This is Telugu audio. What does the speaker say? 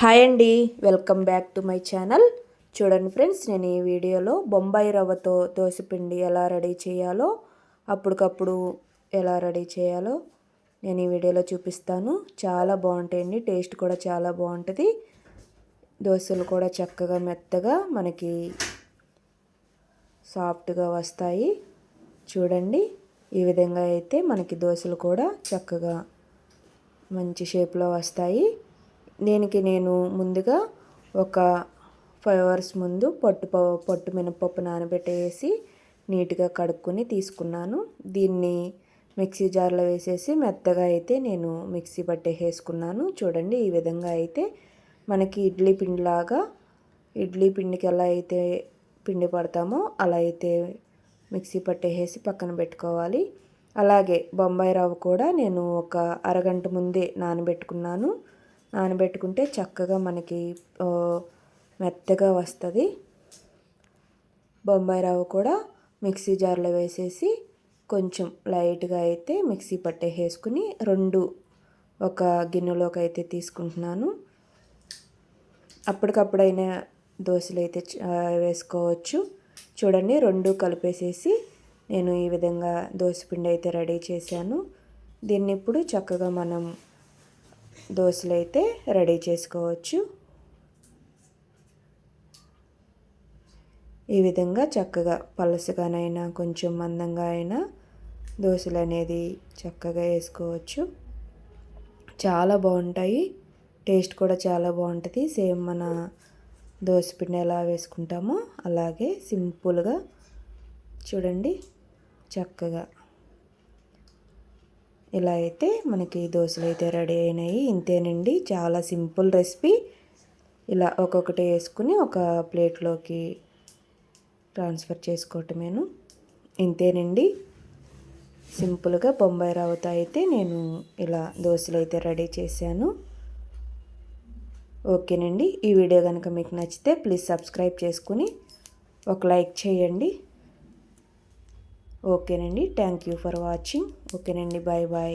హాయ్ అండి welcome back to my channel. చూడండి ఫ్రెండ్స్ నేను ఈ వీడియోలో బొంబాయి రవ్వతో దోశపిండి ఎలా రెడీ చేయాలో అప్పటికప్పుడు ఎలా రెడీ చేయాలో నేను ఈ వీడియోలో చూపిస్తాను. చాలా బాగుంటాయండి టేస్ట్ కూడా చాలా బాగుంటుంది. దోశలు కూడా చక్కగా మెత్తగా మనకి సాఫ్ట్గా వస్తాయి. చూడండి ఈ విధంగా అయితే మనకి దోశలు కూడా చక్కగా మంచి షేప్లో వస్తాయి. దీనికి నేను ముందుగా ఒక ఫైవ్ అవర్స్ ముందు పట్టు పట్టు మినపప్పు నానబెట్టేసి నీట్గా కడుక్కొని తీసుకున్నాను. దీన్ని మిక్సీ జార్లో వేసేసి మెత్తగా అయితే నేను మిక్సీ పట్టేసుకున్నాను చూడండి ఈ విధంగా అయితే మనకి ఇడ్లీ పిండిలాగా ఇడ్లీ పిండికి ఎలా అయితే పిండి పడతామో అలా అయితే మిక్సీ పట్టేసి పక్కన పెట్టుకోవాలి. అలాగే బొంబాయి రవ్వ కూడా నేను ఒక అరగంట ముందే నానబెట్టుకున్నాను. నానబెట్టుకుంటే చక్కగా మనకి మెత్తగా వస్తుంది. బొంబాయి రవ్వ కూడా మిక్సీ జార్లో వేసేసి కొంచెం లైట్గా అయితే మిక్సీ పట్టేసుకుని రెండు ఒక గిన్నెలోకి అయితే తీసుకుంటున్నాను. అప్పటికప్పుడైనా దోశలు అయితే వేసుకోవచ్చు. చూడండి రెండు కలిపేసేసి నేను ఈ విధంగా దోశపిండి అయితే రెడీ చేశాను. దీన్ని ఇప్పుడు చక్కగా మనం దోశలు అయితే రెడీ చేసుకోవచ్చు. ఈ విధంగా చక్కగా పలసగానైనా కొంచెం మందంగా అయినా దోశలు అనేది చక్కగా వేసుకోవచ్చు. చాలా బాగుంటాయి. టేస్ట్ కూడా చాలా బాగుంటుంది. సేమ్ మన దోశ పిండి ఎలా వేసుకుంటామో అలాగే సింపుల్గా చూడండి. చక్కగా ఇలా అయితే మనకి దోశలు అయితే రెడీ అయినాయి. ఇంతేనండి. చాలా సింపుల్ రెసిపీ. ఇలా ఒక్కొక్కటి వేసుకుని ఒక ప్లేట్లోకి ట్రాన్స్ఫర్ చేసుకోవటమేను. ఇంతేనండి. సింపుల్గా బొంబాయి రవ్వతో అయితే నేను ఇలా దోశలు అయితే రెడీ చేశాను. ఓకేనండి. ఈ వీడియో కనుక మీకు నచ్చితే ప్లీజ్ సబ్స్క్రైబ్ చేసుకుని ఒక లైక్ చేయండి. ఓకేనండి. Thank you for watching. ఓకేనండి. Bye bye